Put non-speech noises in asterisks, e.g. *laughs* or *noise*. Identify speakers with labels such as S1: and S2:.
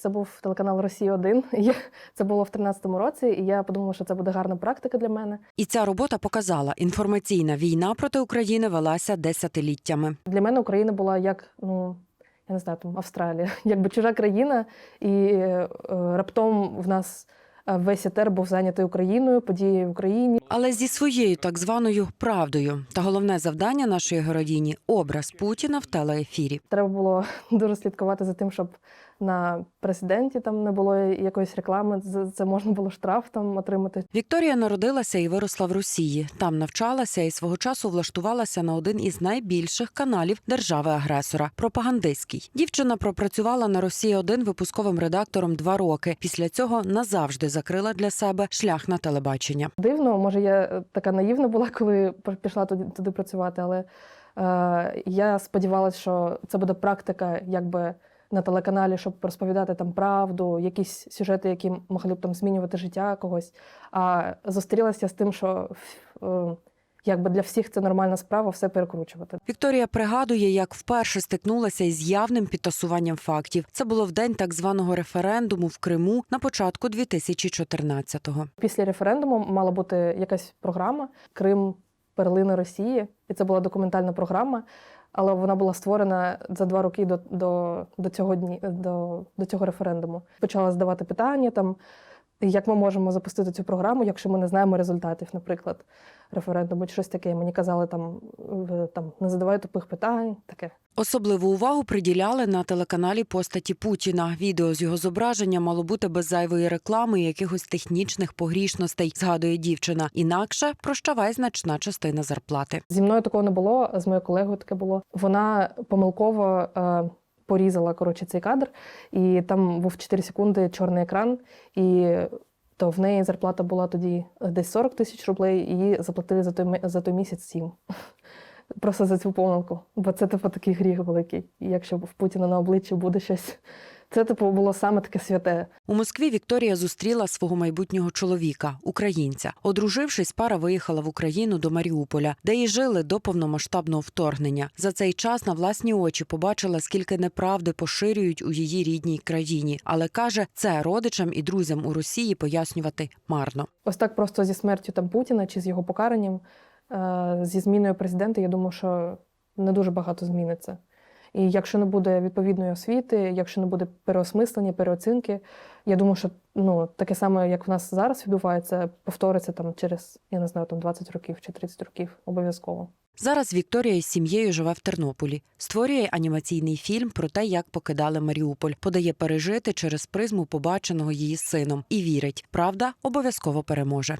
S1: Це був телеканал Росія 1 *laughs* Це було в 13-му році, і я подумала, що це буде гарна практика для мене.
S2: І ця робота показала, інформаційна війна проти України велася десятиліттями.
S1: Для мене Україна була як, ну я не знаю, там Австралія, *laughs* якби чужа країна, і е, раптом в нас е, весь етер був зайнятий Україною, події в Україні.
S2: Але зі своєю так званою правдою. Та головне завдання нашої героїні образ Путіна в телеефірі.
S1: Треба було *laughs* дуже слідкувати за тим, щоб на президенті там не було якоїсь реклами. Це можна було штраф там отримати.
S2: Вікторія народилася і виросла в Росії. Там навчалася і свого часу влаштувалася на один із найбільших каналів держави-агресора пропагандистський. Дівчина пропрацювала на Росії 1 випусковим редактором два роки. Після цього назавжди закрила для себе шлях на телебачення.
S1: Дивно, може, я е, така наївна була, коли пішла туди, туди працювати, але е, я сподівалася, що це буде практика, якби на телеканалі, щоб розповідати там правду, якісь сюжети, які могли б там змінювати життя когось. А зустрілася з тим, що е, якби для всіх це нормальна справа, все перекручувати.
S2: Вікторія пригадує, як вперше стикнулася із явним підтасуванням фактів. Це було в день так званого референдуму в Криму на початку 2014-го.
S1: Після референдуму мала бути якась програма Крим, перлина Росії, і це була документальна програма. Але вона була створена за два роки до, до, до, цього дні, до, до цього референдуму. Почала здавати питання там, як ми можемо запустити цю програму, якщо ми не знаємо результатів, наприклад, референдуму чи щось таке. Мені казали там, там не задавай тупих питань, таке.
S2: Особливу увагу приділяли на телеканалі постаті Путіна. Відео з його зображення мало бути без зайвої реклами і якихось технічних погрішностей, згадує дівчина. Інакше прощавай значна частина зарплати.
S1: Зі мною такого не було, з моєю колегою таке було. Вона помилково е, порізала коротше, цей кадр, і там був 4 секунди чорний екран, і то в неї зарплата була тоді десь 40 тисяч рублей, і її заплатили за той, за той місяць 7. *laughs* Просто за цю помилку. Бо це, типу, такий гріх великий. І якщо в Путіна на обличчі буде щось. Це, типу, було саме таке святе.
S2: У Москві Вікторія зустріла свого майбутнього чоловіка, українця. Одружившись, пара виїхала в Україну до Маріуполя, де і жили до повномасштабного вторгнення. За цей час на власні очі побачила, скільки неправди поширюють у її рідній країні. Але каже, це родичам і друзям у Росії пояснювати марно.
S1: Ось так просто зі смертю там Путіна чи з його покаранням, е, зі зміною президента, я думаю, що не дуже багато зміниться. І якщо не буде відповідної освіти, якщо не буде переосмислення, переоцінки, я думаю, що ну, таке саме, як в нас зараз відбувається, повториться там через, я не знаю, там 20 років чи 30 років обов'язково.
S2: Зараз Вікторія із сім'єю живе в Тернополі, створює анімаційний фільм про те, як покидали Маріуполь, подає пережити через призму побаченого її сином і вірить, правда обов'язково переможе.